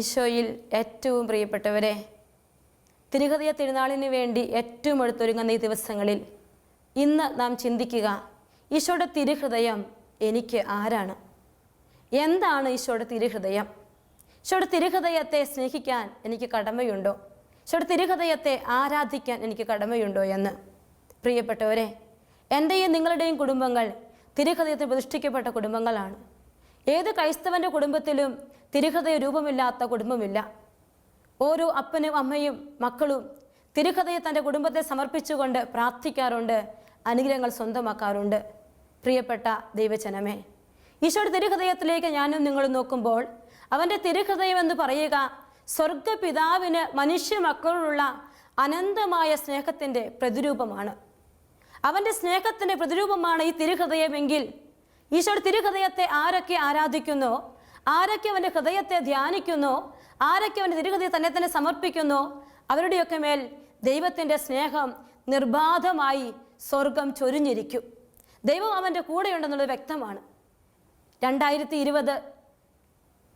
ഈശോയിൽ ഏറ്റവും പ്രിയപ്പെട്ടവരെ തിരുഹൃദയ തിരുനാളിന് വേണ്ടി ഏറ്റവും അടുത്തൊരുങ്ങുന്ന ഈ ദിവസങ്ങളിൽ ഇന്ന് നാം ചിന്തിക്കുക ഈശോയുടെ തിരുഹൃദയം എനിക്ക് ആരാണ്? എന്താണ് ഈശോയുടെ തിരുഹൃദയം? ഈശോയുടെ തിരുഹൃദയത്തെ സ്നേഹിക്കാൻ എനിക്ക് കടമയുണ്ടോ? ഈശോയുടെ തിരുഹൃദയത്തെ ആരാധിക്കാൻ എനിക്ക് കടമയുണ്ടോ എന്ന്? പ്രിയപ്പെട്ടവരെ എന്റെയും നിങ്ങളുടെയും കുടുംബങ്ങൾ തിരുഹൃദയത്തിൽ പ്രതിഷ്ഠിക്കപ്പെട്ട കുടുംബങ്ങളാണ്. ഏത് ക്രൈസ്തവന്റെ കുടുംബത്തിലും തിരുഹൃദയ രൂപമില്ലാത്ത കുടുംബമില്ല. ഓരോ അപ്പനും അമ്മയും മക്കളും തിരുഹൃദയെ തന്റെ കുടുംബത്തെ സമർപ്പിച്ചുകൊണ്ട് പ്രാർത്ഥിക്കാറുണ്ട് അനുഗ്രഹങ്ങൾ സ്വന്തമാക്കാറുണ്ട്. പ്രിയപ്പെട്ട ദൈവജനമേ ഈശോയുടെ തിരുഹൃദയത്തിലേക്ക് ഞാനും നിങ്ങളും നോക്കുമ്പോൾ അവന്റെ തിരുഹൃദയം എന്ന് പറയുക സ്വർഗപിതാവിന് മനുഷ്യ മക്കളോടുള്ള അനന്തമായ സ്നേഹത്തിന്റെ പ്രതിരൂപമാണ്. അവന്റെ സ്നേഹത്തിന്റെ പ്രതിരൂപമാണ് ഈ തിരുഹൃദയമെങ്കിൽ ഈശോയുടെ തിരുഹൃദയത്തെ ആരൊക്കെ ആരാധിക്കുന്നു? ആരൊക്കെ അവന്റെ ഹൃദയത്തെ ധ്യാനിക്കുന്നു? ആരൊക്കെ അവന്റെ തിരുഹൃദയം തന്നെ തന്നെ സമർപ്പിക്കുന്നു? അവരുടെയൊക്കെ മേൽ ദൈവത്തിന്റെ സ്നേഹം നിർബാധമായി സ്വർഗം ചൊരിഞ്ഞിരിക്കും. ദൈവം അവന്റെ കൂടെയുണ്ടെന്നുള്ളത് വ്യക്തമാണ്. രണ്ടായിരത്തി ഇരുപത്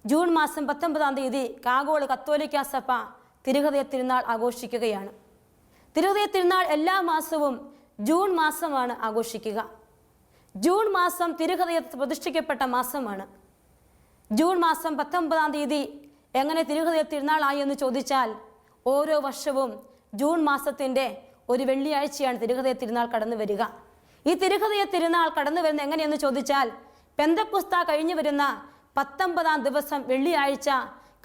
ജൂൺ മാസം പത്തൊമ്പതാം തീയതി കാഗോൾ കത്തോലിക്ക സഭ തിരുഹൃദയ തിരുനാൾ ആഘോഷിക്കുകയാണ്. തിരുഹൃദയ തിരുനാൾ എല്ലാ മാസവും ജൂൺ മാസമാണ് ആഘോഷിക്കുക. ജൂൺ മാസം തിരുഹൃദയത്തിൽ പ്രതിഷ്ഠിക്കപ്പെട്ട മാസമാണ്. ജൂൺ മാസം പത്തൊമ്പതാം തീയതി എങ്ങനെ തിരുഹൃദയ തിരുനാളായി എന്ന് ചോദിച്ചാൽ ഓരോ വർഷവും ജൂൺ മാസത്തിന്റെ ഒരു വെള്ളിയാഴ്ചയാണ് തിരുഹൃദയ തിരുനാൾ കടന്നു വരിക. ഈ തിരുഹൃദയ തിരുനാൾ കടന്നു വരുന്ന എങ്ങനെയെന്ന് ചോദിച്ചാൽ പെന്തക്കുസ്ത കഴിഞ്ഞു വരുന്ന പത്തൊമ്പതാം ദിവസം വെള്ളിയാഴ്ച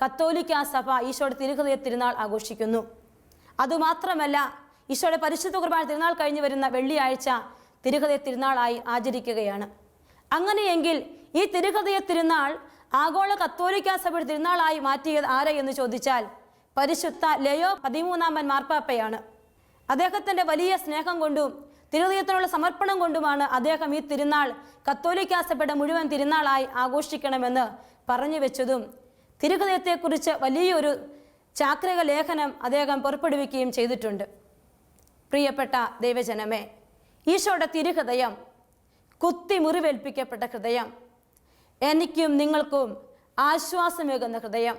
കത്തോലിക്ക സഭ ഈശോയുടെ തിരുഹൃദയ തിരുനാൾ ആഘോഷിക്കുന്നു. അതുമാത്രമല്ല ഈശോയുടെ പരിശുദ്ധ കുർബാന തിരുനാൾ കഴിഞ്ഞു വരുന്ന വെള്ളിയാഴ്ച തിരുഹൃദയ തിരുനാളായി ആചരിക്കുകയാണ്. അങ്ങനെയെങ്കിൽ ഈ തിരുഹൃദയ തിരുനാൾ ആഗോള കത്തോലിക്ക സഭയുടെ തിരുനാളായി മാറ്റിയത് ആരെ എന്ന് ചോദിച്ചാൽ പരിശുദ്ധ ലയോ പതിമൂന്നാമൻ മാർപ്പാപ്പയാണ്. അദ്ദേഹത്തിന്റെ വലിയ സ്നേഹം കൊണ്ടും തിരുഹൃദയത്തിനുള്ള സമർപ്പണം കൊണ്ടുമാണ് അദ്ദേഹം ഈ തിരുനാൾ കത്തോലിക്ക സഭയുടെ മുഴുവൻ തിരുനാളായി ആഘോഷിക്കണമെന്ന് പറഞ്ഞു വെച്ചതും തിരുഹൃദയത്തെക്കുറിച്ച് വലിയൊരു ചാക്രിക ലേഖനം അദ്ദേഹം പുറപ്പെടുവിക്കുകയും ചെയ്തിട്ടുണ്ട്. പ്രിയപ്പെട്ട ദൈവജനമേ ഈശോയുടെ തിരുഹൃദയം കുത്തി മുറിവേൽപ്പിക്കപ്പെട്ട ഹൃദയം. എനിക്കും നിങ്ങൾക്കും ആശ്വാസമേകുന്ന ഹൃദയം.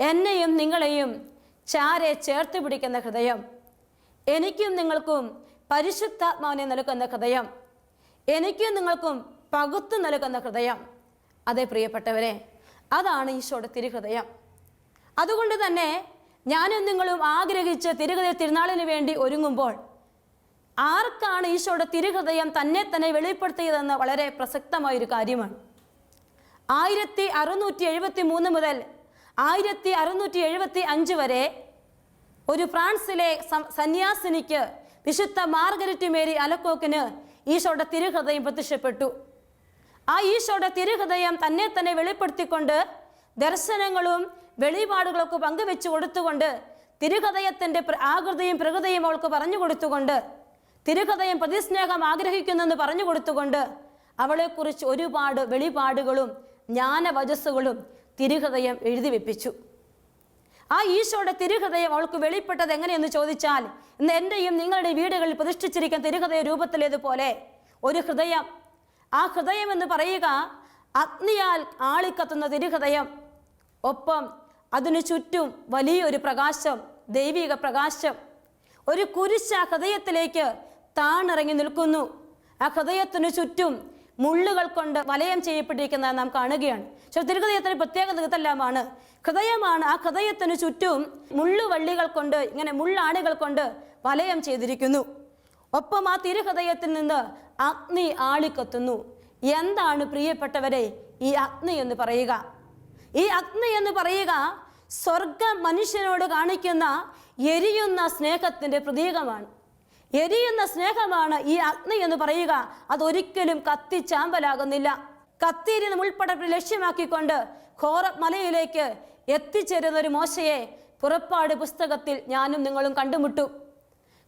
എന്നെയും നിങ്ങളെയും ചാരെ ചേർത്ത് പിടിക്കുന്ന ഹൃദയം. എനിക്കും നിങ്ങൾക്കും പരിശുദ്ധാത്മാവിനെ നൽകുന്ന ഹൃദയം. എനിക്കും നിങ്ങൾക്കും പകുത്തു നൽകുന്ന ഹൃദയം. അതെ പ്രിയപ്പെട്ടവരെ അതാണ് ഈശോയുടെ തിരുഹൃദയം. അതുകൊണ്ട് തന്നെ ഞാനും നിങ്ങളും ആഗ്രഹിച്ച് തിരുഹൃദയ തിരുനാളിന് വേണ്ടി ഒരുങ്ങുമ്പോൾ ആർക്കാണ് ഈശോയുടെ തിരുഹൃദയം തന്നെ തന്നെ വെളിപ്പെടുത്തിയതെന്ന് വളരെ പ്രസക്തമായൊരു കാര്യമാണ്. ആയിരത്തി അറുന്നൂറ്റി എഴുപത്തി മൂന്ന് മുതൽ ആയിരത്തി അറുന്നൂറ്റി എഴുപത്തി അഞ്ച് വരെ ഒരു ഫ്രാൻസിലെ സന്യാസിനിക്ക് വിശുദ്ധ മാർഗരറ്റ് മേരി അലക്കോക്കിന് ഈശോയുടെ തിരുഹൃദയം പ്രത്യക്ഷപ്പെട്ടു. ആ ഈശോയുടെ തിരുഹൃദയം തന്നെ തന്നെ വെളിപ്പെടുത്തിക്കൊണ്ട് ദർശനങ്ങളും വെളിപാടുകളൊക്കെ പങ്കുവെച്ചു കൊടുത്തുകൊണ്ട് തിരുഹൃദയത്തിന്റെ ആകൃതിയും പ്രകൃതിയും അവൾക്ക് പറഞ്ഞു കൊടുത്തുകൊണ്ട് തിരുഹൃദയം പ്രതിസ്നേഹം ആഗ്രഹിക്കുന്നെന്ന് പറഞ്ഞു കൊടുത്തുകൊണ്ട് അവളെക്കുറിച്ച് ഒരുപാട് വെളിപാടുകളും ജ്ഞാനവചസ്സുകളും തിരുഹൃദയം എഴുതി വെപ്പിച്ചു. ആ ഈശോയുടെ തിരുഹൃദയം അവൾക്ക് വെളിപ്പെട്ടത് എങ്ങനെയെന്ന് ചോദിച്ചാൽ ഇന്ന് എന്റെയും നിങ്ങളുടെ വീടുകളിൽ പ്രതിഷ്ഠിച്ചിരിക്കുന്ന തിരുഹൃദയ രൂപത്തിലേതുപോലെ ഒരു ഹൃദയം. ആ ഹൃദയം എന്ന് പറയുക അഗ്നിയാൽ ആളിക്കത്തുന്ന തിരുഹൃദയം. ഒപ്പം അതിനു ചുറ്റും വലിയൊരു പ്രകാശം ദൈവിക പ്രകാശം. ഒരു കുരിശ ഹൃദയത്തിലേക്ക് താണിറങ്ങി നിൽക്കുന്നു. ആ ഹൃദയത്തിനു ചുറ്റും മുള്ളുകൾ കൊണ്ട് വലയം ചെയ്യപ്പെട്ടിരിക്കുന്നത് നാം കാണുകയാണ്. പക്ഷേ തിരുഹൃദയത്തിന് പ്രത്യേകത ഇതെല്ലാമാണ് ഹൃദയമാണ് ആ ഹൃദയത്തിനു ചുറ്റും മുള്ളുവള്ളികൾ കൊണ്ട് ഇങ്ങനെ മുള്ളാണികൾ കൊണ്ട് വലയം ചെയ്തിരിക്കുന്നു. ഒപ്പം ആ തിരുഹൃദയത്തിൽ നിന്ന് അഗ്നി ആളിക്കത്തുന്നു. എന്താണ് പ്രിയപ്പെട്ടവരെ ഈ അഗ്നി എന്ന് പറയുക? ഈ അഗ്നി എന്ന് പറയുക സ്വർഗം മനുഷ്യനോട് കാണിക്കുന്ന എരിയുന്ന സ്നേഹത്തിന്റെ പ്രതീകമാണ്. എരിയുന്ന സ്നേഹമാണ് ഈ അഗ്നി എന്ന് പറയുക. അതൊരിക്കലും കത്തിച്ചാമ്പലാകുന്നില്ല. കത്തിയിരുന്ന ഉൾപ്പെടെ ലക്ഷ്യമാക്കിക്കൊണ്ട് ഘോറ മലയിലേക്ക് എത്തിച്ചേരുന്ന ഒരു മോശയെ പുറപ്പാട് പുസ്തകത്തിൽ ഞാനും നിങ്ങളും കണ്ടുമുട്ടു.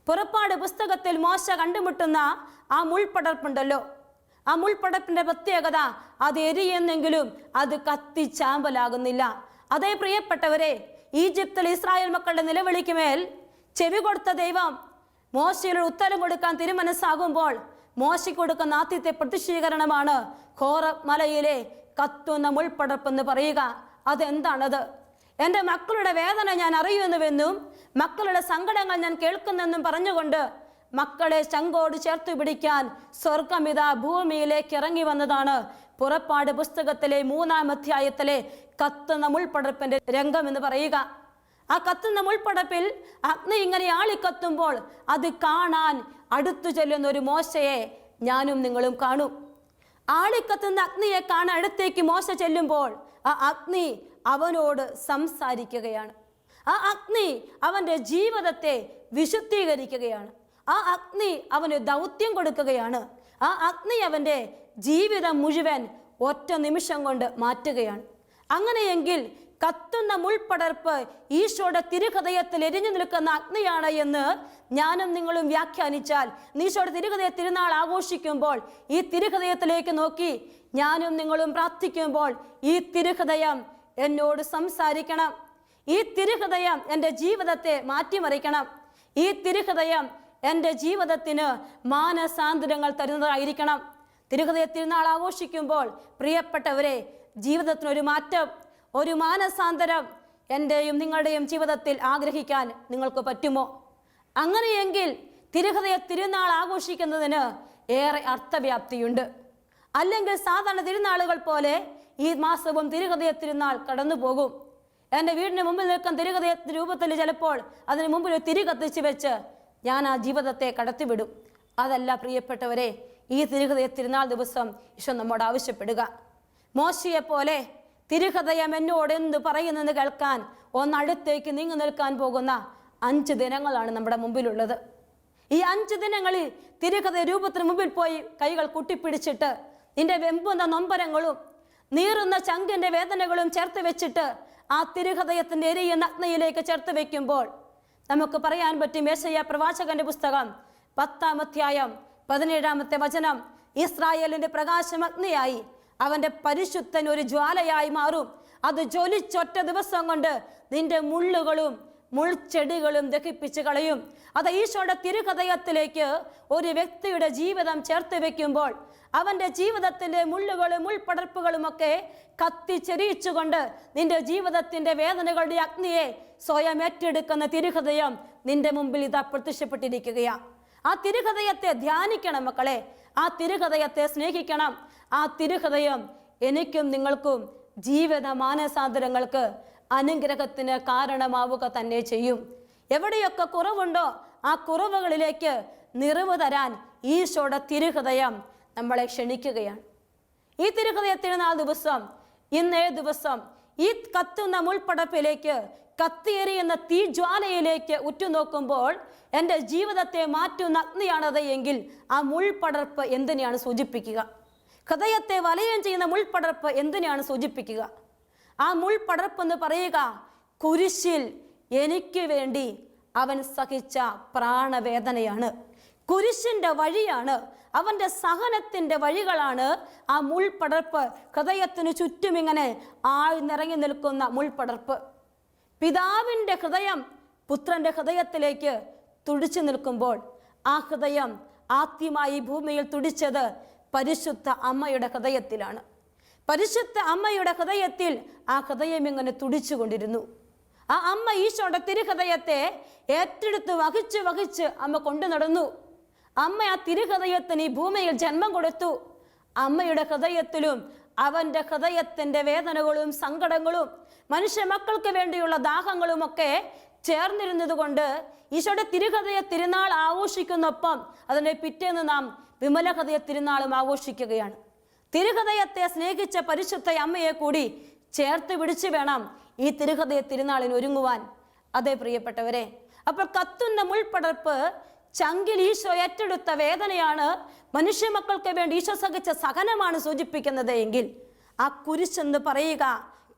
പുറപ്പാട് പുസ്തകത്തിൽ മോശ കണ്ടുമുട്ടുന്ന ആ മുൾപ്പടർപ്പുണ്ടല്ലോ. ആ മുൾപ്പടപ്പിന്റെ പ്രത്യേകത അത് എരിയുന്നെങ്കിലും അത് കത്തിച്ചാമ്പലാകുന്നില്ല. അതേ പ്രിയപ്പെട്ടവരെ ഈജിപ്തിൽ ഇസ്രായേൽ മക്കളുടെ നിലവിളിക്കുമേൽ ചെവി കൊടുത്ത ദൈവം മോശയുടെ ഉത്തരം കൊടുക്കാൻ തിരുമനസ്സാകുമ്പോൾ മോശയ്ക്ക് കൊടുക്കുന്ന ആദ്യത്തെ പ്രതിഷീകരണമാണ് ഘോറ മലയിലെ കത്തുന്ന മുൾപ്പടർപ്പെന്ന് പറയുക. അതെന്താണത്? എന്റെ മക്കളുടെ വേദന ഞാൻ അറിയുന്നുവെന്നും മക്കളുടെ സങ്കടങ്ങൾ ഞാൻ കേൾക്കുന്നെന്നും പറഞ്ഞുകൊണ്ട് മക്കളെ ചങ്കോട് ചേർത്ത് പിടിക്കാൻ സ്വർഗമിത ഭൂമിയിലേക്ക് ഇറങ്ങി വന്നതാണ്. പുറപ്പാട് പുസ്തകത്തിലെ മൂന്നാം അധ്യായത്തിലെ കത്തുന്ന മുൾപ്പടർപ്പിന്റെ രംഗം എന്ന് പറയുക. ആ കത്തുന്ന മുൾപ്പടപ്പിൽ അഗ്നി ഇങ്ങനെ ആളിക്കത്തുമ്പോൾ അത് കാണാൻ അടുത്തു ചെല്ലുന്ന ഒരു മോശയെ ഞാനും നിങ്ങളും കാണും. ആളിക്കത്തുന്ന അഗ്നിയെ കാണാൻ അടുത്തേക്ക് മോശ ചെല്ലുമ്പോൾ ആ അഗ്നി അവനോട് സംസാരിക്കുകയാണ്. ആ അഗ്നി അവന്റെ ജീവിതത്തെ വിശുദ്ധീകരിക്കുകയാണ്. ആ അഗ്നി അവന് ദൗത്യം കൊടുക്കുകയാണ്. ആ അഗ്നി അവന്റെ ജീവിതം മുഴുവൻ ഒറ്റ നിമിഷം കൊണ്ട് മാറ്റുകയാണ്. അങ്ങനെയെങ്കിൽ കത്തുന്ന മുൾപടർപ്പ് ഈശോയുടെ തിരുഹൃദയത്തിൽ എരിഞ്ഞു നിൽക്കുന്ന അഗ്നിയാണ് എന്ന് ഞാനും നിങ്ങളും വ്യാഖ്യാനിച്ചാൽ. ഈശോയുടെ തിരുഹൃദയ തിരുനാൾ ആഘോഷിക്കുമ്പോൾ ഈ തിരുഹൃദയത്തിലേക്ക് നോക്കി ഞാനും നിങ്ങളും പ്രാർത്ഥിക്കുമ്പോൾ ഈ തിരുഹൃദയം എന്നോട് സംസാരിക്കണം. ഈ തിരുഹൃദയം എന്റെ ജീവിതത്തെ മാറ്റിമറിക്കണം. ഈ തിരുഹൃദയം എന്റെ ജീവിതത്തിന് മാനസാന്തരങ്ങൾ തരുന്നതായിരിക്കണം. തിരുഹൃദയ തിരുനാൾ ആഘോഷിക്കുമ്പോൾ പ്രിയപ്പെട്ടവരെ ജീവിതത്തിനൊരു മാറ്റം. ഒരു മാനസാന്തരം എന്റെയും നിങ്ങളുടെയും ജീവിതത്തിൽ ആഗ്രഹിക്കാൻ നിങ്ങൾക്ക് പറ്റുമോ? അങ്ങനെയെങ്കിൽ തിരുഹൃദയ തിരുനാൾ ആഘോഷിക്കുന്നതിന് ഏറെ അർത്ഥവ്യാപ്തിയുണ്ട്. അല്ലെങ്കിൽ സാധാരണ തിരുനാളുകൾ പോലെ ഈ മാസവും തിരുഹൃദയ തിരുനാൾ കടന്നു പോകും. എന്റെ വീടിന് മുമ്പിൽ നിൽക്കുന്ന തിരുഹൃദയ രൂപത്തിൽ ചിലപ്പോൾ അതിന് മുമ്പിൽ ഒരു തിരി കത്തിച്ച് വെച്ച് ഞാൻ ആ ജീവിതത്തെ കടത്തിവിടും. അതല്ല പ്രിയപ്പെട്ടവരെ ഈ തിരുഹൃദയ തിരുനാൾ ദിവസം ഈശോ നമ്മോട് ആവശ്യപ്പെടുക. മോശയെ പോലെ തിരുഹൃദയം എന്നോട് എന്ത് പറയുന്നെന്ന് കേൾക്കാൻ ഒന്നടുത്തേക്ക് നീങ്ങി നിൽക്കാൻ പോകുന്ന അഞ്ച് ദിനങ്ങളാണ് നമ്മുടെ മുമ്പിലുള്ളത്. ഈ അഞ്ച് ദിനങ്ങളിൽ തിരുഹൃദയ രൂപത്തിന് മുമ്പിൽ പോയി കൈകൾ കുട്ടിപ്പിടിച്ചിട്ട് നിന്റെ വെമ്പുന്ന നൊമ്പരങ്ങളും നീറുന്ന ചങ്കിന്റെ വേദനകളും ചേർത്ത് വെച്ചിട്ട് ആ തിരുഹൃദയത്തിന്റെ എരിയുന്ന നഗ്നയിലേക്ക് ചേർത്ത് വെക്കുമ്പോൾ നമുക്ക് പറയാൻ പറ്റും യേശയ്യ പ്രവാചകന്റെ പുസ്തകം പത്താം അധ്യായം പതിനേഴാമത്തെ വചനം ഇസ്രായേലിന്റെ പ്രകാശം അഗ്നിയായി അവന്റെ പരിശുദ്ധൻ ഒരു ജ്വാലയായി മാറും. അത് ജ്വലിച്ചൊറ്റ ദിവസം കൊണ്ട് നിന്റെ മുള്ളുകളും മുൾച്ചെടികളും ദഹിപ്പിച്ച് കളയും. അത് ഈശോയുടെ തിരുഹൃദയത്തിലേക്ക് ഒരു വ്യക്തിയുടെ ജീവിതം ചേർത്ത് വെക്കുമ്പോൾ അവന്റെ ജീവിതത്തിന്റെ മുള്ളുകളും മുൾപടർപ്പുകളുമൊക്കെ കത്തിച്ചെരിയിച്ചുകൊണ്ട് നിന്റെ ജീവിതത്തിന്റെ വേദനകളുടെ അഗ്നിയെ സ്വയം ഏറ്റെടുക്കുന്ന തിരുഹൃദയം നിന്റെ മുമ്പിൽ ഇതാ പ്രത്യക്ഷപ്പെട്ടിരിക്കുകയാണ്. ആ തിരുഹൃദയത്തെ ധ്യാനിക്കണം മക്കളെ. ആ തിരുഹൃദയത്തെ സ്നേഹിക്കണം. ആ തിരുഹൃദയം എനിക്കും നിങ്ങൾക്കും ജീവിത മാനസാന്തരങ്ങൾക്ക് അനുഗ്രഹത്തിന് കാരണമാവുക തന്നെ ചെയ്യും. എവിടെയൊക്കെ കുറവുണ്ടോ ആ കുറവുകളിലേക്ക് നിറവ് തരാൻ ഈശോയുടെ തിരുഹൃദയം നമ്മളെ ക്ഷണിക്കുകയാണ്. ഈ തിരുഹൃദയത്തിന് നാല് ദിവസം ഇന്നേ ദിവസം ഈ കത്തുന്ന മുൾപ്പടപ്പിലേക്ക് കത്തിയെറിയുന്ന തീജ്വാലയിലേക്ക് ഉറ്റുനോക്കുമ്പോൾ എന്റെ ജീവിതത്തെ മാറ്റുന്ന അഗ്നിയാണത് എങ്കിൽ ആ മുൾപടർപ്പ് എന്തിനെയാണ് സൂചിപ്പിക്കുക? ഹൃദയത്തെ വലയം ചെയ്യുന്ന മുൾപടർപ്പ് എന്തിനാണ് സൂചിപ്പിക്കുക? ആ മുൾപടർപ്പ് എന്ന് പറയുക കുരിശിൽ എനിക്ക് വേണ്ടി അവൻ സഹിച്ച പ്രാണവേദനയാണ്. കുരിശിന്റെ വഴിയാണ് അവന്റെ സഹനത്തിന്റെ വഴികളാണ് ആ മുൾപടർപ്പ്. ഹൃദയത്തിന് ചുറ്റും ഇങ്ങനെ ആഴ്ന്നിറങ്ങി നിൽക്കുന്ന മുൾപടർപ്പ്. പിതാവിന്റെ ഹൃദയം പുത്രന്റെ ഹൃദയത്തിലേക്ക് തുടിച്ചു നിൽക്കുമ്പോൾ ആ ഹൃദയം ആദ്യമായി ഭൂമിയിൽ തുടിച്ചത് പരിശുദ്ധ അമ്മയുടെ ഹൃദയത്തിലാണ്. പരിശുദ്ധ അമ്മയുടെ ഹൃദയത്തിൽ ആ ഹൃദയം ഇങ്ങനെ തുടിച്ചുകൊണ്ടിരുന്നു. ആ അമ്മ ഈശോയുടെ തിരുഹൃദയത്തെ ഏറ്റെടുത്ത് വഹിച്ച് വഹിച്ച് അമ്മ കൊണ്ടു നടന്നു. അമ്മ ആ തിരുഹൃദയത്തിന് ഈ ഭൂമിയിൽ ജന്മം കൊടുത്തു. അമ്മയുടെ ഹൃദയത്തിലും അവന്റെ ഹൃദയത്തിന്റെ വേദനകളും സങ്കടങ്ങളും മനുഷ്യ മക്കൾക്ക് വേണ്ടിയുള്ള ദാഹങ്ങളും ഒക്കെ ചേർന്നിരുന്നത് കൊണ്ട് ഈശോയുടെ തിരുഹൃദയ തിരുനാൾ ആഘോഷിക്കുന്നൊപ്പം അതിന്റെ പിറ്റേന്ന് നാം വിമല ഹൃദയ തിരുനാളും ആഘോഷിക്കുകയാണ്. തിരുഹൃദയത്തെ സ്നേഹിച്ച പരിശുദ്ധ അമ്മയെ കൂടി ചേർത്ത് പിടിച്ചു വേണം ഈ തിരുഹൃദയ തിരുനാളിന് ഒരുങ്ങുവാൻ. അതെ പ്രിയപ്പെട്ടവരെ അപ്പോൾ കത്തുന്ന മുൾപടർപ്പ് ചങ്കിൽ ഈശോ ഏറ്റെടുത്ത വേദനയാണ്. മനുഷ്യ മക്കൾക്ക് വേണ്ടി ഈശോ സഹിച്ച സഹനമാണ് സൂചിപ്പിക്കുന്നത് എങ്കിൽ ആ കുരിശെന്ന് പറയുക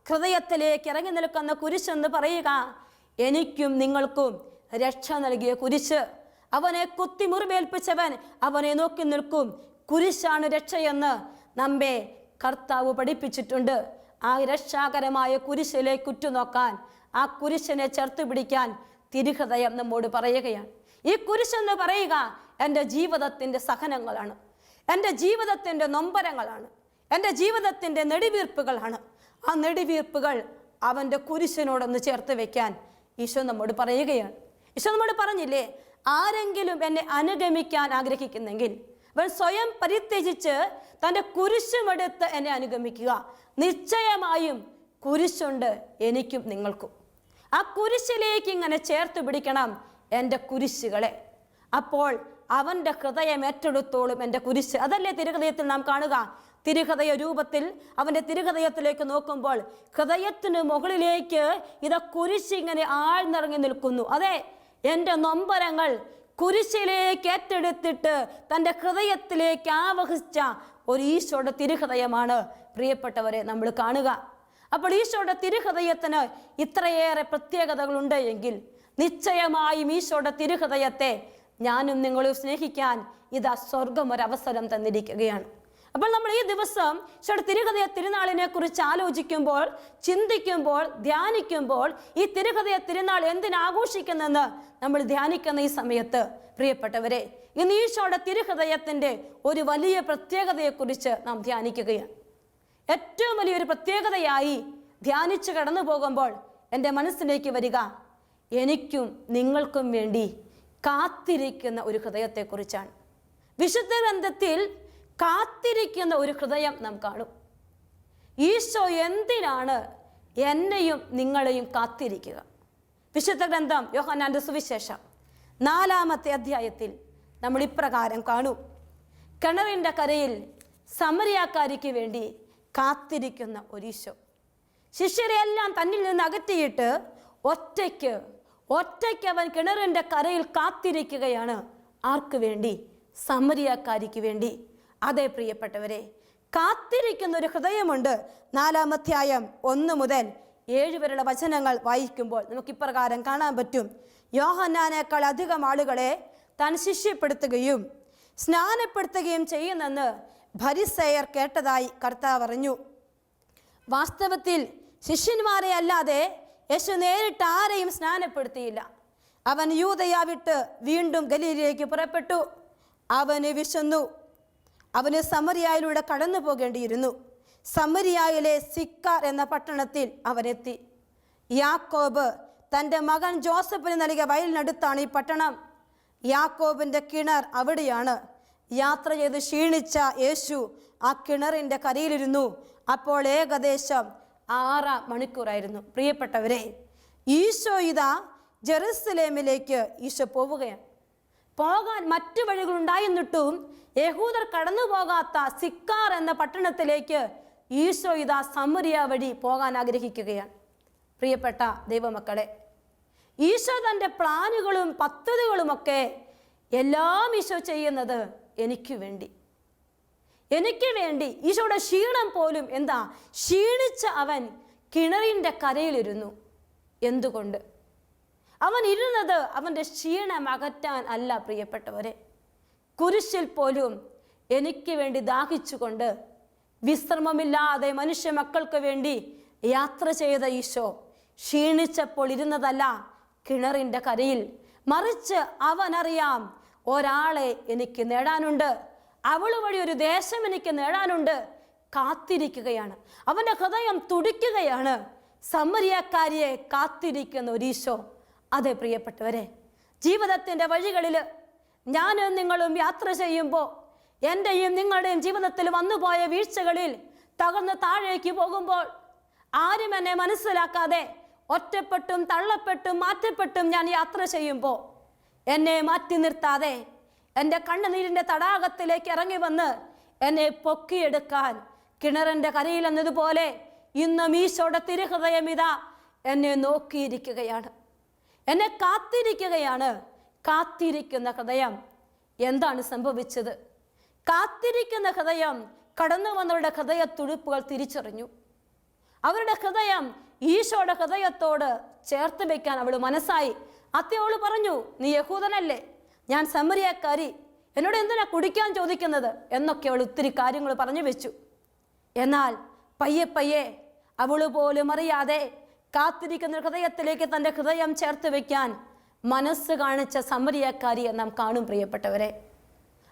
ഹൃദയത്തിലേക്ക് ഇറങ്ങി നിൽക്കുന്ന കുരിശെന്ന് പറയുക എനിക്കും നിങ്ങൾക്കും രക്ഷ നൽകിയ കുരിശ്. അവനെ കുത്തി മുറിവേൽപ്പിച്ചവൻ അവനെ നോക്കി നിൽക്കും. കുരിശാണ് രക്ഷയെന്ന് നമ്മെ കർത്താവ് പഠിപ്പിച്ചിട്ടുണ്ട്. ആ രക്ഷാകരമായ കുരിശിലേക്ക് ഉറ്റുനോക്കാൻ ആ കുരിശനെ ചേർത്ത് പിടിക്കാൻ തിരുഹൃദയം നമ്മോട് പറയുകയാണ്. ഈ കുരിശെന്ന് പറയുക എന്റെ ജീവിതത്തിന്റെ സഹനങ്ങളാണ്. എന്റെ ജീവിതത്തിന്റെ നൊമ്പരങ്ങളാണ്. എന്റെ ജീവിതത്തിന്റെ നെടുവീർപ്പുകളാണ്. ആ നെടുവീർപ്പുകൾ അവന്റെ കുരിശിനോടൊന്ന് ചേർത്ത് വയ്ക്കാൻ ഈശോ നമ്മോട് പറയുകയാണ്. ഈശോ നമ്മോട് പറഞ്ഞില്ലേ ആരെങ്കിലും എന്നെ അനുഗമിക്കാൻ ആഗ്രഹിക്കുന്നെങ്കിൽ അവൻ സ്വയം പരിത്യജിച്ച് തന്റെ കുരിശുമെടുത്ത് എന്നെ അനുഗമിക്കുക. നിശ്ചയമായും കുരിശുണ്ട് എനിക്കും നിങ്ങൾക്കും. ആ കുരിശിലേക്ക് ഇങ്ങനെ ചേർത്ത് പിടിക്കണം എന്റെ കുരിശുകളെ. അപ്പോൾ അവന്റെ ഹൃദയം ഏറ്റെടുത്തോളും എന്റെ കുരിശ്. അതല്ലേ തിരുഹൃദയത്തിൽ നാം കാണുക? തിരുഹൃദയ രൂപത്തിൽ അവന്റെ തിരുഹൃദയത്തിലേക്ക് നോക്കുമ്പോൾ ഹൃദയത്തിന് മുകളിലേക്ക് ഇത കുരിശ് ഇങ്ങനെ ആഴ്ന്നിറങ്ങി നിൽക്കുന്നു. അതെ എന്റെ നൊമ്പരങ്ങൾ കുരിശിലേക്ക് ഏറ്റെടുത്തിട്ട് തന്റെ ഹൃദയത്തിലേക്ക് ആവഹിച്ച ഒരു ഈശോയുടെ തിരുഹൃദയമാണ്. പ്രിയപ്പെട്ടവരെ നമ്മൾ കാണുക. അപ്പോൾ ഈശോയുടെ തിരുഹൃദയത്തിന് ഇത്രയേറെ പ്രത്യേകതകളുണ്ട് എങ്കിൽ നിശ്ചയമായും ഈശോയുടെ തിരുഹൃദയത്തെ ഞാനും നിങ്ങളും സ്നേഹിക്കാൻ ഇതാ സ്വർഗം ഒരവസരം തന്നിരിക്കുകയാണ്. അപ്പോൾ നമ്മൾ ഈ ദിവസം തിരുഹൃദയ തിരുനാളിനെ കുറിച്ച് ആലോചിക്കുമ്പോൾ ചിന്തിക്കുമ്പോൾ ധ്യാനിക്കുമ്പോൾ ഈ തിരുഹൃദയ തിരുനാൾ എന്തിനാഘോഷിക്കുന്നെന്ന് നമ്മൾ ധ്യാനിക്കുന്ന ഈ സമയത്ത് പ്രിയപ്പെട്ടവരെ ഇന്ന് ഈശോയുടെ തിരുഹൃദയത്തിന്റെ ഒരു വലിയ പ്രത്യേകതയെക്കുറിച്ച് നാം ധ്യാനിക്കുകയാണ്. ഏറ്റവും വലിയൊരു പ്രത്യേകതയായി ധ്യാനിച്ചു കടന്നു പോകുമ്പോൾ എന്റെ മനസ്സിലേക്ക് വരിക എനിക്കും നിങ്ങൾക്കും വേണ്ടി കാത്തിരിക്കുന്ന ഒരു ഹൃദയത്തെക്കുറിച്ചാണ്. വിശുദ്ധ ഗ്രന്ഥത്തിൽ കാത്തിരിക്കുന്ന ഒരു ഹൃദയം നാം കാണും. ഈശോ എന്തിനാണ് എന്നെയും നിങ്ങളെയും കാത്തിരിക്കുക? വിശുദ്ധ ഗ്രന്ഥം യോഹനാന്റെ സുവിശേഷം നാലാമത്തെ അധ്യായത്തിൽ നമ്മൾ ഇപ്രകാരം കാണും. കിണറിന്റെ കരയിൽ സമരിയാക്കാരിക്ക് വേണ്ടി കാത്തിരിക്കുന്ന ഒരീശോ ശിഷ്യരെയെല്ലാം തന്നിൽ നിന്ന് അകറ്റിയിട്ട് ഒറ്റയ്ക്ക് ഒറ്റയ്ക്ക് അവൻ കിണറിന്റെ കരയിൽ കാത്തിരിക്കുകയാണ് ആർക്ക് വേണ്ടി? സമരിയാക്കാരിക്ക് വേണ്ടി. അതെ പ്രിയപ്പെട്ടവരെ കാത്തിരിക്കുന്ന ഒരു ഹൃദയമുണ്ട് നാലാമധ്യായം ഒന്ന് മുതൽ ഏഴ് വരെയുള്ള വചനങ്ങൾ വായിക്കുമ്പോൾ നമുക്ക് ഇപ്രകാരം കാണാൻ പറ്റും. യോഹന്നാനേക്കാൾ അധികം ആളുകളെ താൻ ശിഷ്യപ്പെടുത്തുകയും സ്നാനപ്പെടുത്തുകയും ചെയ്യുന്നെന്ന് ഭരിസയർ കേട്ടതായി കർത്താവ് പറഞ്ഞു വാസ്തവത്തിൽ ശിഷ്യന്മാരെ അല്ലാതെ യേശു നേരിട്ട് ആരെയും സ്നാനപ്പെടുത്തിയില്ല. അവൻ യൂതയാവിട്ട് വീണ്ടും ഗലീലയിലേക്ക് പുറപ്പെട്ടു. അവന് വിശന്നു. അവന് സമരിയായിലൂടെ കടന്നു പോകേണ്ടിയിരുന്നു. സമരിയായിലെ സിക്കാർ എന്ന പട്ടണത്തിൽ അവനെത്തി. യാക്കോബ് തന്റെ മകൻ ജോസഫിന് നൽകിയ വയലിനടുത്താണ് ഈ പട്ടണം. യാക്കോബിന്റെ കിണർ അവിടെയാണ്. യാത്ര ചെയ്ത് ക്ഷീണിച്ച യേശു ആ കിണറിന്റെ കരയിലിരുന്നു. അപ്പോൾ ഏകദേശം ആറാം മണിക്കൂറായിരുന്നു. പ്രിയപ്പെട്ടവരെ ഈശോ ഇതാ ജെറുസലേമിലേക്ക് ഈശോ പോവുകയാണ്. പോകാൻ മറ്റു വഴികളുണ്ടായിരുന്നിട്ടും യഹൂദർ കടന്നു പോകാത്ത സിക്കാർ എന്ന പട്ടണത്തിലേക്ക് ഈശോ ഇതാ സമരിയ വഴി പോകാൻ ആഗ്രഹിക്കുകയാണ്. പ്രിയപ്പെട്ട ദൈവമക്കളെ ഈശോ തന്റെ പ്ലാനുകളും പദ്ധതികളുമൊക്കെ എല്ലാം ഈശോ ചെയ്യുന്നത് എനിക്ക് വേണ്ടി. എനിക്ക് വേണ്ടി ഈശോയുടെ ക്ഷീണം പോലും എന്താ? ക്ഷീണിച്ച അവൻ കിണറിന്റെ കരയിലിരുന്നു. എന്തുകൊണ്ട്? അവൻ ഇരുന്നത് അവന്റെ ക്ഷീണം അകറ്റാൻ അല്ല പ്രിയപ്പെട്ടവരെ. കുരിശിൽ പോലും എനിക്ക് വേണ്ടി ദാഹിച്ചുകൊണ്ട് വിശ്രമമില്ലാതെ മനുഷ്യ മക്കൾക്ക് വേണ്ടി യാത്ര ചെയ്ത ഈശോ ക്ഷീണിച്ചപ്പോൾ ഇരുന്നതല്ല കിണറിന്റെ കരയിൽ. മറിച്ച് അവനറിയാം ഒരാളെ എനിക്ക് നേടാനുണ്ട്. അവൾ വഴി ഒരു ദേശം എനിക്ക് നേടാനുണ്ട്. കാത്തിരിക്കുകയാണ്. അവന്റെ ഹൃദയം തുടിക്കുകയാണ്. സമ്മരിയക്കാരിയെ കാത്തിരിക്കുന്ന ഒരു ഈശോ. അതെ പ്രിയപ്പെട്ടവരെ ജീവിതത്തിന്റെ വഴികളിൽ ഞാനും നിങ്ങളും യാത്ര ചെയ്യുമ്പോൾ എന്റെയും നിങ്ങളുടെയും ജീവിതത്തിൽ വന്നുപോയ വീഴ്ചകളിൽ തകർന്ന് താഴേക്ക് പോകുമ്പോൾ ആരും എന്നെ മനസ്സിലാക്കാതെ ഒറ്റപ്പെട്ടും തള്ളപ്പെട്ടും മാറ്റപ്പെട്ടും ഞാൻ യാത്ര ചെയ്യുമ്പോൾ എന്നെ മാറ്റി നിർത്താതെ എന്റെ കണ്ണുനീരിന്റെ തടാകത്തിലേക്ക് ഇറങ്ങി വന്ന് എന്നെ പൊക്കിയെടുക്കാൻ കിണറിന്റെ കരയിൽ എന്നതുപോലെ ഇന്നും ഈശോയുടെ തിരുഹൃദയം ഇതാ എന്നെ നോക്കിയിരിക്കുകയാണ്. എന്നെ കാത്തിരിക്കുകയാണ്. കാത്തിരിക്കുന്ന ഹൃദയം എന്താണ് സംഭവിച്ചത്? കാത്തിരിക്കുന്ന ഹൃദയം കടന്നു വന്നവരുടെ ഹൃദയ തുടിപ്പുകൾ തിരിച്ചറിഞ്ഞു. അവരുടെ ഹൃദയം ഈശോയുടെ ഹൃദയത്തോട് ചേർത്ത് വെക്കാൻ അവൾ മനസ്സായി. അത്യവൾ പറഞ്ഞു നീ യഹൂദനല്ലേ? ഞാൻ സമരിയക്കാരി. എന്നോട് എന്തിനാ കുടിക്കാൻ ചോദിക്കുന്നത്? എന്നൊക്കെ അവൾ ഒത്തിരി കാര്യങ്ങൾ പറഞ്ഞു വെച്ചു. എന്നാൽ പയ്യെ പയ്യെ അവൾ പോലും അറിയാതെ കാത്തിരിക്കുന്ന ഹൃദയത്തിലേക്ക് തന്റെ ഹൃദയം ചേർത്ത് വെക്കാൻ മനസ്സ് കാണിച്ച സമരിയക്കാരിയെ നാം കാണും പ്രിയപ്പെട്ടവരെ.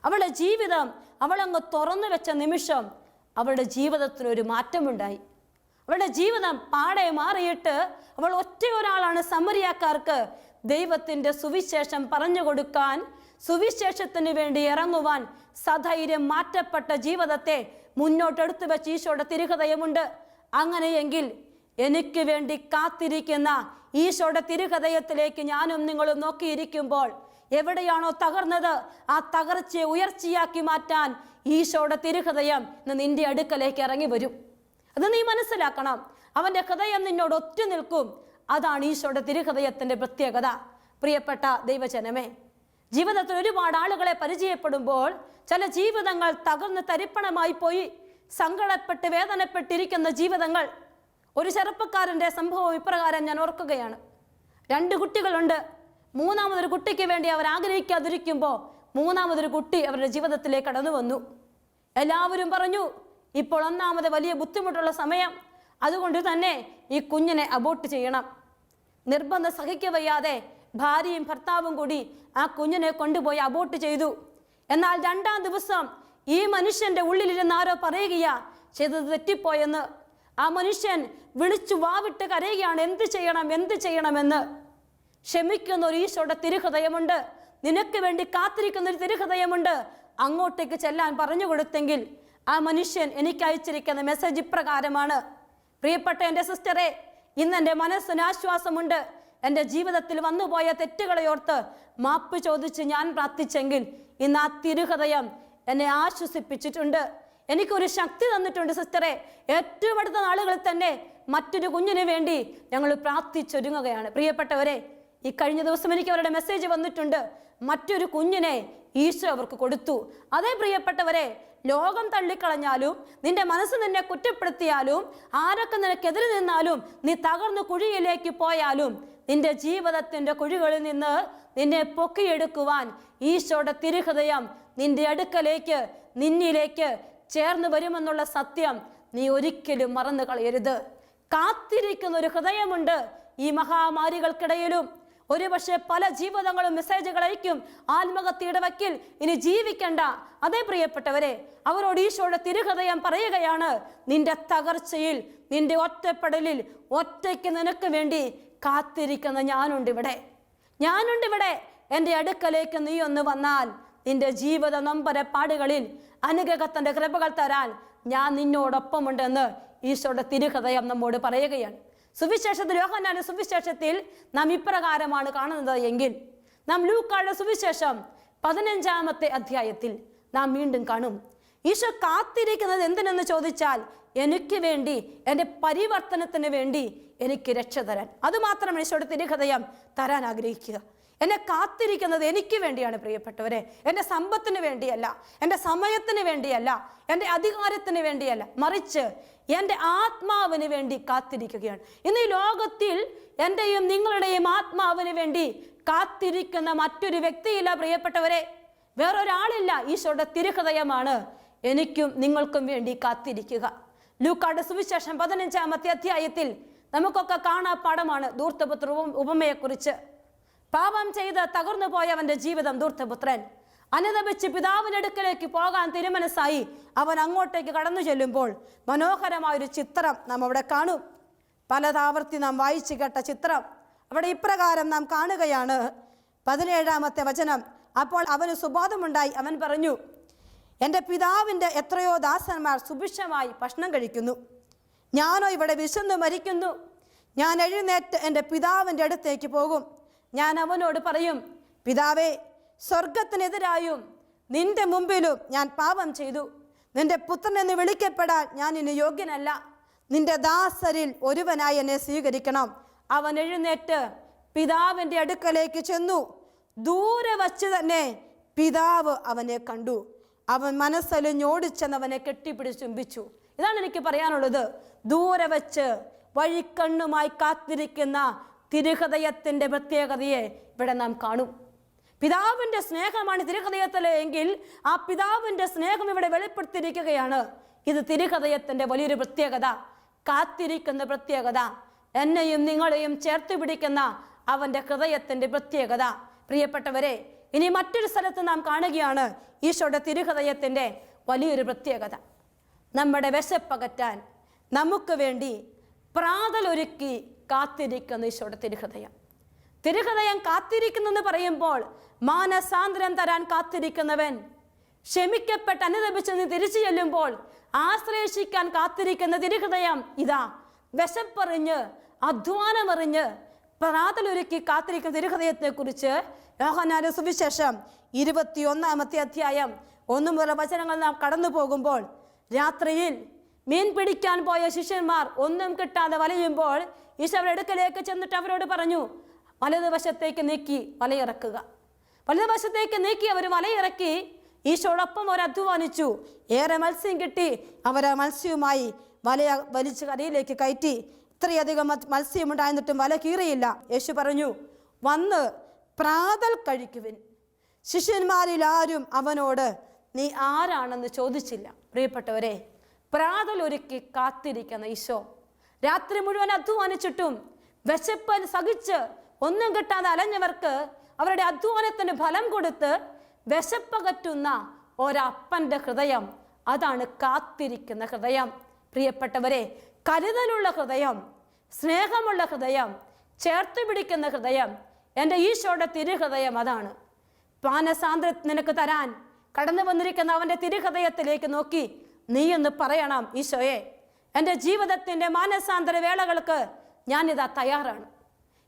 അവളുടെ ജീവിതം അവളങ്ങ് തുറന്നു വെച്ച നിമിഷം അവളുടെ ജീവിതത്തിനൊരു മാറ്റമുണ്ടായി. അവളുടെ ജീവിതം പാടെ മാറിയിട്ട് അവൾ ഒറ്റ ഒരാളാണ് സമരിയാക്കാർക്ക് ദൈവത്തിന്റെ സുവിശേഷം പറഞ്ഞു കൊടുക്കാൻ സുവിശേഷത്തിന് വേണ്ടി ഇറങ്ങുവാൻ സധൈര്യം മാറ്റപ്പെട്ട ജീവിതത്തെ മുന്നോട്ടെടുത്തു വെച്ച് ഈശോയുടെ തിരുഹൃദയമുണ്ട്. അങ്ങനെയെങ്കിൽ എനിക്ക് വേണ്ടി കാത്തിരിക്കുന്ന ഈശോയുടെ തിരുഹൃദയത്തിലേക്ക് ഞാനും നിങ്ങളും നോക്കിയിരിക്കുമ്പോൾ എവിടെയാണോ തകർന്നത് ആ തകർച്ചയെ ഉയർച്ചയാക്കി മാറ്റാൻ ഈശോയുടെ തിരുഹൃദയം ഇന്ന് നിന്റെ അടുക്കലേക്ക് ഇറങ്ങി വരും. അത് നീ മനസ്സിലാക്കണം. അവന്റെ ഹൃദയം നിന്നോട് ഒറ്റ നിൽക്കും. അതാണ് ഈശോയുടെ തിരുഹൃദയത്തിന്റെ പ്രത്യേകത. പ്രിയപ്പെട്ട ദൈവജനമേ ജീവിതത്തിൽ ഒരുപാട് ആളുകളെ പരിചയപ്പെടുമ്പോൾ ചില ജീവിതങ്ങൾ തകർന്ന് തരിപ്പണമായി പോയി സങ്കടപ്പെട്ട് വേദനപ്പെട്ടിരിക്കുന്ന ജീവിതങ്ങൾ ഒരു ചെറുപ്പക്കാരന്റെ സംഭവം ഇപ്രകാരം ഞാൻ ഓർക്കുകയാണ്. രണ്ട് കുട്ടികളുണ്ട്. മൂന്നാമതൊരു കുട്ടിക്ക് വേണ്ടി അവർ ആഗ്രഹിക്കാതിരിക്കുമ്പോൾ മൂന്നാമതൊരു കുട്ടി അവരുടെ ജീവിതത്തിലേക്ക് കടന്നു വന്നു. എല്ലാവരും പറഞ്ഞു ഇപ്പോൾ ഒന്നാമത് വലിയ ബുദ്ധിമുട്ടുള്ള സമയം. അതുകൊണ്ട് തന്നെ ഈ കുഞ്ഞിനെ അബോട്ട് ചെയ്യണം. നിർബന്ധം സഹിക്കവയ്യാതെ ഭാര്യയും ഭർത്താവും കൂടി ആ കുഞ്ഞിനെ കൊണ്ടുപോയി അബോട്ട് ചെയ്തു. എന്നാൽ രണ്ടാം ദിവസം ഈ മനുഷ്യന്റെ ഉള്ളിലിരുന്ന് ആരോ പറയുകയാ ചെയ്തത് തെറ്റിപ്പോയെന്ന്. ആ മനുഷ്യൻ വിളിച്ചു വാവിട്ട് കരയുകയാണ്. എന്ത് ചെയ്യണം? എന്ത് ചെയ്യണമെന്ന് ക്ഷമിക്കുന്ന ഒരു ഈശോയുടെ തിരുഹൃദയമുണ്ട്. നിനക്ക് വേണ്ടി കാത്തിരിക്കുന്ന ഒരു തിരുഹൃദയമുണ്ട്. അങ്ങോട്ടേക്ക് ചെല്ലാൻ പറഞ്ഞു കൊടുത്തെങ്കിൽ ആ മനുഷ്യൻ എനിക്ക് അയച്ചിരിക്കുന്ന മെസ്സേജ് ഇപ്രകാരമാണ്. പ്രിയപ്പെട്ട എന്റെ സിസ്റ്ററെ ഇന്ന് എന്റെ മനസ്സിന് ആശ്വാസമുണ്ട്. എന്റെ ജീവിതത്തിൽ വന്നുപോയ തെറ്റുകളെ ഓർത്ത് മാപ്പ് ചോദിച്ച് ഞാൻ പ്രാർത്ഥിച്ചെങ്കിൽ ഇന്ന് ആ തിരുഹൃദയം എന്നെ ആശ്വസിപ്പിച്ചിട്ടുണ്ട്. എനിക്കൊരു ശക്തി തന്നിട്ടുണ്ട് സിസ്റ്ററെ ഏറ്റവും അടുത്ത നാളുകളിൽ തന്നെ മറ്റൊരു കുഞ്ഞിന് വേണ്ടി ഞങ്ങൾ പ്രാർത്ഥിച്ചൊരുങ്ങുകയാണ്. പ്രിയപ്പെട്ടവരെ ഈ കഴിഞ്ഞ ദിവസം എനിക്ക് അവരുടെ മെസ്സേജ് വന്നിട്ടുണ്ട്. മറ്റൊരു കുഞ്ഞിനെ ഈശോ അവർക്ക് കൊടുത്തു. അതേ പ്രിയപ്പെട്ടവരെ ലോകം തള്ളിക്കളഞ്ഞാലും നിന്റെ മനസ്സ് നിന്നെ കുറ്റപ്പെടുത്തിയാലും ആരൊക്കെ നിനക്കെതിരെ നിന്നാലും നീ തകർന്ന് കുഴിയിലേക്ക് പോയാലും നിന്റെ ജീവിതത്തിന്റെ കുഴികളിൽ നിന്ന് നിന്നെ പൊക്കിയെടുക്കുവാൻ ഈശോയുടെ തിരുഹൃദയം നിന്റെ അടുക്കലേക്ക് നിന്നിലേക്ക് ചേർന്ന് വരുമെന്നുള്ള സത്യം നീ ഒരിക്കലും മറന്നു കളയരുത്. കാത്തിരിക്കുന്ന ഒരു ഹൃദയമുണ്ട് ഈ മഹാമാരികൾക്കിടയിലും. ഒരുപക്ഷെ പല ജീവിതങ്ങളും മെസ്സേജുകൾ അയക്കും. ആത്മഹത്യയുടെ വക്കിൽ ഇനി ജീവിക്കണ്ട. അതേ പ്രിയപ്പെട്ടവരെ അവരോട് ഈശോയുടെ തിരുഹൃദയം പറയുകയാണ് നിന്റെ തകർച്ചയിൽ നിന്റെ ഒറ്റപ്പെടലിൽ ഒറ്റയ്ക്ക് നിനക്ക് വേണ്ടി കാത്തിരിക്കുന്ന ഞാനുണ്ട് ഇവിടെ. ഞാനുണ്ട് ഇവിടെ. എന്റെ അടുക്കലേക്ക് നീ ഒന്ന് വന്നാൽ നിന്റെ ജീവിത നൊമ്പര പാടുകളിൽ അനുഗ്രഹത്തിന്റെ കൃപകൾ തരാൻ ഞാൻ നിന്നോടൊപ്പമുണ്ടെന്ന് ഈശോയുടെ തിരുഹൃദയം നമ്മോട് പറയുകയാണ്. സുവിശേഷത്തിൽ യോഹന്നാന്റെ സുവിശേഷത്തിൽ നാം ഇപ്രകാരമാണ് കാണുന്നത് എങ്കിൽ നാം ലൂക്കാളുടെ സുവിശേഷം പതിനഞ്ചാമത്തെ അധ്യായത്തിൽ നാം വീണ്ടും കാണും. ഈശോ കാത്തിരിക്കുന്നത് എന്തിനെന്ന് ചോദിച്ചാൽ എനിക്ക് വേണ്ടി എന്റെ പരിവർത്തനത്തിന് വേണ്ടി എനിക്ക് രക്ഷ തരാൻ. അതുമാത്രമാണ് ഈശോയുടെ തിരുഹൃദയം തരാൻ ആഗ്രഹിക്കുക. എന്നെ കാത്തിരിക്കുന്നത് എനിക്ക് വേണ്ടിയാണ് പ്രിയപ്പെട്ടവരെ. എന്റെ സമ്പത്തിന് വേണ്ടിയല്ല എന്റെ സമയത്തിന് വേണ്ടിയല്ല എന്റെ അധികാരത്തിന് വേണ്ടിയല്ല മറിച്ച് എന്റെ ആത്മാവിന് വേണ്ടി കാത്തിരിക്കുകയാണ്. ഇന്ന് ഈ ലോകത്തിൽ എന്റെയും നിങ്ങളുടെയും ആത്മാവിന് വേണ്ടി കാത്തിരിക്കുന്ന മറ്റൊരു വ്യക്തിയില്ല പ്രിയപ്പെട്ടവരെ. വേറൊരാളില്ല. ഈശോയുടെ തിരുഹൃദയമാണ് എനിക്കും നിങ്ങൾക്കും വേണ്ടി കാത്തിരിക്കുക. ലൂക്കാട് സുവിശേഷം പതിനഞ്ചാമത്തെ അധ്യായത്തിൽ നമുക്കൊക്കെ കാണാ പാഠമാണ് ദൂർത്തപുത്ര ഉപമയെക്കുറിച്ച്. പാപം ചെയ്ത് തകർന്നു പോയവന്റെ ജീവിതം ദൂർത്തപുത്രൻ അനുദപിച്ച് പിതാവിനടുക്കലേക്ക് പോകാൻ തിരുമനസ്സായി അവൻ അങ്ങോട്ടേക്ക് കടന്നു ചെല്ലുമ്പോൾ മനോഹരമായൊരു ചിത്രം നാം അവിടെ കാണും. പലതാവർത്തി നാം വായിച്ചു കേട്ട ചിത്രം. അവിടെ ഇപ്രകാരം നാം കാണുകയാണ്. പതിനേഴാമത്തെ വചനം. അപ്പോൾ അവന് സുബോധമുണ്ടായി. അവൻ പറഞ്ഞു എന്റെ പിതാവിന്റെ എത്രയോ ദാസന്മാർ സുഭിക്ഷമായി ഭക്ഷണം കഴിക്കുന്നു. ഞാനോ ഇവിടെ വിശന്നു മരിക്കുന്നു. ഞാൻ എഴുന്നേറ്റ് എന്റെ പിതാവിന്റെ അടുത്തേക്ക് പോകും. ഞാൻ അവനോട് പറയും പിതാവേ സ്വർഗത്തിനെതിരായും നിന്റെ മുമ്പിലും ഞാൻ പാപം ചെയ്തു. നിന്റെ പുത്രൻ എന്ന് വിളിക്കപ്പെടാൻ ഞാൻ ഇനി യോഗ്യനല്ല. നിന്റെ ദാസരിൽ ഒരുവനായി എന്നെ സ്വീകരിക്കണം. അവൻ എഴുന്നേറ്റ് പിതാവിന്റെ അടുക്കലേക്ക് ചെന്നു. ദൂരെ വച്ച് തന്നെ പിതാവ് അവനെ കണ്ടു. അവൻ മനസ്സലിഞ്ഞോടിച്ചെന്നവനെ കെട്ടിപ്പിടിച്ച് ചുംബിച്ചു ഇതാണ് എനിക്ക് പറയാനുള്ളത്. ദൂരെ വച്ച് വഴിക്കണ്ണുമായി കാത്തിരിക്കുന്ന തിരുഹൃദയത്തിന്റെ പ്രത്യേകതയെ ഇവിടെ നാം കാണും. പിതാവിന്റെ സ്നേഹമാണ് തിരുഹൃദയത്തിലെ എങ്കിൽ ആ പിതാവിന്റെ സ്നേഹം ഇവിടെ വെളിപ്പെടുത്തിയിരിക്കുകയാണ്. ഇത് തിരുഹൃദയത്തിന്റെ വലിയൊരു പ്രത്യേകത കാത്തിരിക്കുന്ന പ്രത്യേകത എന്നെയും നിങ്ങളെയും ചേർത്ത് പിടിക്കുന്ന അവന്റെ ഹൃദയത്തിന്റെ പ്രത്യേകത. പ്രിയപ്പെട്ടവരെ ഇനി മറ്റൊരു സ്ഥലത്ത് നാം കാണുകയാണ് ഈശോയുടെ തിരുഹൃദയത്തിന്റെ വലിയൊരു പ്രത്യേകത. നമ്മുടെ വിശപ്പകറ്റാൻ നമുക്ക് വേണ്ടി പ്രാതലൊരുക്കി കാത്തിരിക്കുന്ന ഈശോയുടെ തിരുഹൃദയം. തിരുഹൃദയം കാത്തിരിക്കുന്നെന്ന് പറയുമ്പോൾ മാനസാന്തരം തരാൻ കാത്തിരിക്കുന്നവൻ ക്ഷമിക്കപ്പെട്ട് അനുദപിച്ചെന്ന് തിരിച്ചു ചെല്ലുമ്പോൾ ആശ്രയിക്കാൻ കാത്തിരിക്കുന്ന തിരുഹൃദയം ഇതാ. വിശപ്പറിഞ്ഞ് അധ്വാനമറിഞ്ഞ് പ്രാതലൊരുക്കി കാത്തിരിക്കുന്ന തിരുഹൃദയത്തെക്കുറിച്ച് യോഹനാല സുവിശേഷം ഇരുപത്തിയൊന്നാമത്തെ അധ്യായം ഒന്നു മുതൽ വചനങ്ങൾ നാം കടന്നു പോകുമ്പോൾ രാത്രിയിൽ മീൻ പിടിക്കാൻ പോയ ശിഷ്യന്മാർ ഒന്നും കിട്ടാതെ വലയുമ്പോൾ ഈശോ അവരുടെ അടുക്കലേക്ക് ചെന്നിട്ട് അവരോട് പറഞ്ഞു വലതുവശത്തേക്ക് നീക്കി വലയിറക്കുക. വലതുവശത്തേക്ക് നീക്കി അവർ വലയിറക്കി ഈശോടൊപ്പം അവർ അധ്വാനിച്ചു. ഏറെ മത്സ്യം കിട്ടി. അവരെ മത്സ്യവുമായി വല വലിച്ച് കരയിലേക്ക് കയറ്റി. ഇത്രയധികം മത്സ്യം മത്സ്യമുണ്ടായിരുന്നിട്ടും വല കീറിയില്ല. യേശു പറഞ്ഞു വന്ന് പ്രാതൽ കഴിക്കുവിൻ. ശിഷ്യന്മാരിൽ ആരും അവനോട് നീ ആരാണെന്ന് ചോദിച്ചില്ല പ്രിയപ്പെട്ടവരെ. പ്രാതൽ ഒരുക്കി കാത്തിരിക്കുന്ന ഈശോ. രാത്രി മുഴുവൻ അധ്വാനിച്ചിട്ടും വിശപ്പൻ സഹിച്ച് ഒന്നും കിട്ടാതെ അലഞ്ഞവർക്ക് അവരുടെ അധ്വാനത്തിന് ഫലം കൊടുത്ത് വിശപ്പകറ്റുന്ന ഒരപ്പന്റെ ഹൃദയം. അതാണ് കാത്തിരിക്കുന്ന ഹൃദയം. പ്രിയപ്പെട്ടവരെ കരുതലുള്ള ഹൃദയം സ്നേഹമുള്ള ഹൃദയം ചേർത്ത് പിടിക്കുന്ന ഹൃദയം എന്റെ ഈശോയുടെ തിരുഹൃദയം അതാണ്. പാനസാന്ദ്ര നിനക്ക് തരാൻ കടന്നു വന്നിരിക്കുന്ന അവന്റെ തിരുഹൃദയത്തിലേക്ക് നോക്കി നീ എന്ന് പറയണം ഈശോയെ. എന്റെ ജീവിതത്തിന്റെ മാനസാന്തര വേളകൾക്ക് ഞാനിതാ തയ്യാറാണ്.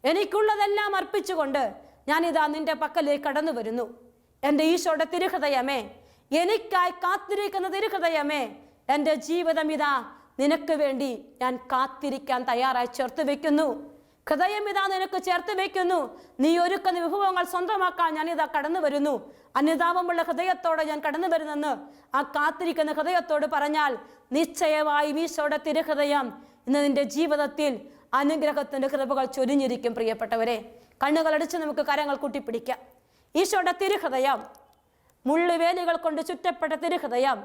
എനിക്കുള്ളതെല്ലാം അർപ്പിച്ചുകൊണ്ട് ഞാനിതാ നിന്റെ പക്കലേക്ക് കടന്നു വരുന്നു. എന്റെ ഈശോയുടെ തിരുഹൃദയമേ എനിക്കായി കാത്തിരിക്കുന്ന തിരുഹൃദയമേ എന്റെ ജീവിതം ഇതാ നിനക്ക് വേണ്ടി ഞാൻ കാത്തിരിക്കാൻ തയ്യാറായി ചേർത്ത് വെക്കുന്നു. ഹൃദയം ഇതാ നിനക്ക് ചേർത്ത് വയ്ക്കുന്നു. നീ ഒരുക്കുന്ന വിഭവങ്ങൾ സ്വന്തമാക്കാൻ ഞാൻ ഇതാ കടന്നു വരുന്നു. അനുതാപമുള്ള ഹൃദയത്തോടെ ഞാൻ കടന്നു വരുന്നെന്ന് ആ കാത്തിരിക്കുന്ന ഹൃദയത്തോട് പറഞ്ഞാൽ നിശ്ചയമായും ഈശോയുടെ തിരുഹൃദയം ഇന്ന് നിന്റെ ജീവിതത്തിൽ അനുഗ്രഹത്തിന്റെ കൃപകൾ ചൊരിഞ്ഞിരിക്കും പ്രിയപ്പെട്ടവരെ. കണ്ണുകളടിച്ച് നമുക്ക് കരങ്ങൾ കൂട്ടിപ്പിടിക്കാം. ഈശോയുടെ തിരുഹൃദയം മുള്ളുവേലുകൾ കൊണ്ട് ചുറ്റപ്പെട്ട തിരുഹൃദയം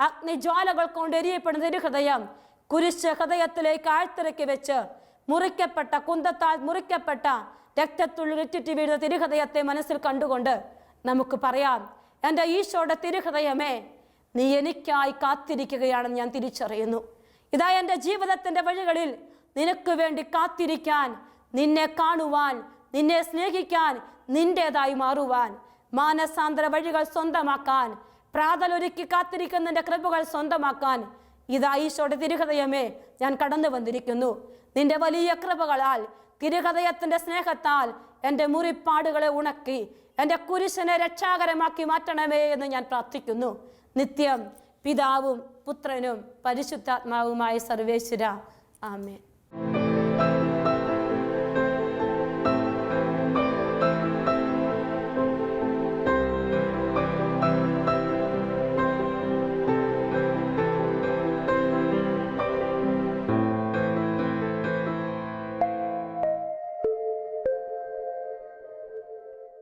അഗ്നിജ്വാലകൾ കൊണ്ട് എരിയപ്പെടുന്ന തിരുഹൃദയം കുരിശ് ഹൃദയത്തിലേക്ക് ആഴ്ത്തിറക്കി വെച്ച് മുറിക്കപ്പെട്ട കുന്തത്താൽ മുറിക്കപ്പെട്ട രക്തത്തുള്ളിൽ രറ്റിറ്റ് വീഴുന്ന തിരുഹൃദയത്തെ മനസ്സിൽ കണ്ടുകൊണ്ട് നമുക്ക് പറയാം എന്റെ ഈശോയുടെ തിരുഹൃദയമേ നീ എനിക്കായി കാത്തിരിക്കുകയാണെന്ന് ഞാൻ തിരിച്ചറിയുന്നു. ഇതാ എന്റെ ജീവിതത്തിന്റെ വഴികളിൽ നിനക്ക് വേണ്ടി കാത്തിരിക്കാൻ നിന്നെ കാണുവാൻ നിന്നെ സ്നേഹിക്കാൻ നിന്റേതായി മാറുവാൻ മാനസാന്തര വഴികൾ സ്വന്തമാക്കാൻ പ്രാതലൊരുക്കി കാത്തിരിക്കുന്നതിന്റെ കൃപകൾ സ്വന്തമാക്കാൻ ഇതാ ഈശോയുടെ തിരുഹൃദയമേ ഞാൻ കടന്നു വന്നിരിക്കുന്നു. നിന്റെ വലിയ കൃപകളാൽ തിരുഹൃദയത്തിന്റെ സ്നേഹത്താൽ എന്റെ മുറിപ്പാടുകളെ ഉണക്കി എന്റെ കുരിശനെ രക്ഷാകരമാക്കി മാറ്റണമേ എന്ന് ഞാൻ പ്രാർത്ഥിക്കുന്നു. നിത്യം പിതാവും പുത്രനും പരിശുദ്ധാത്മാവുമായ സർവേശ്വര. ആമേൻ.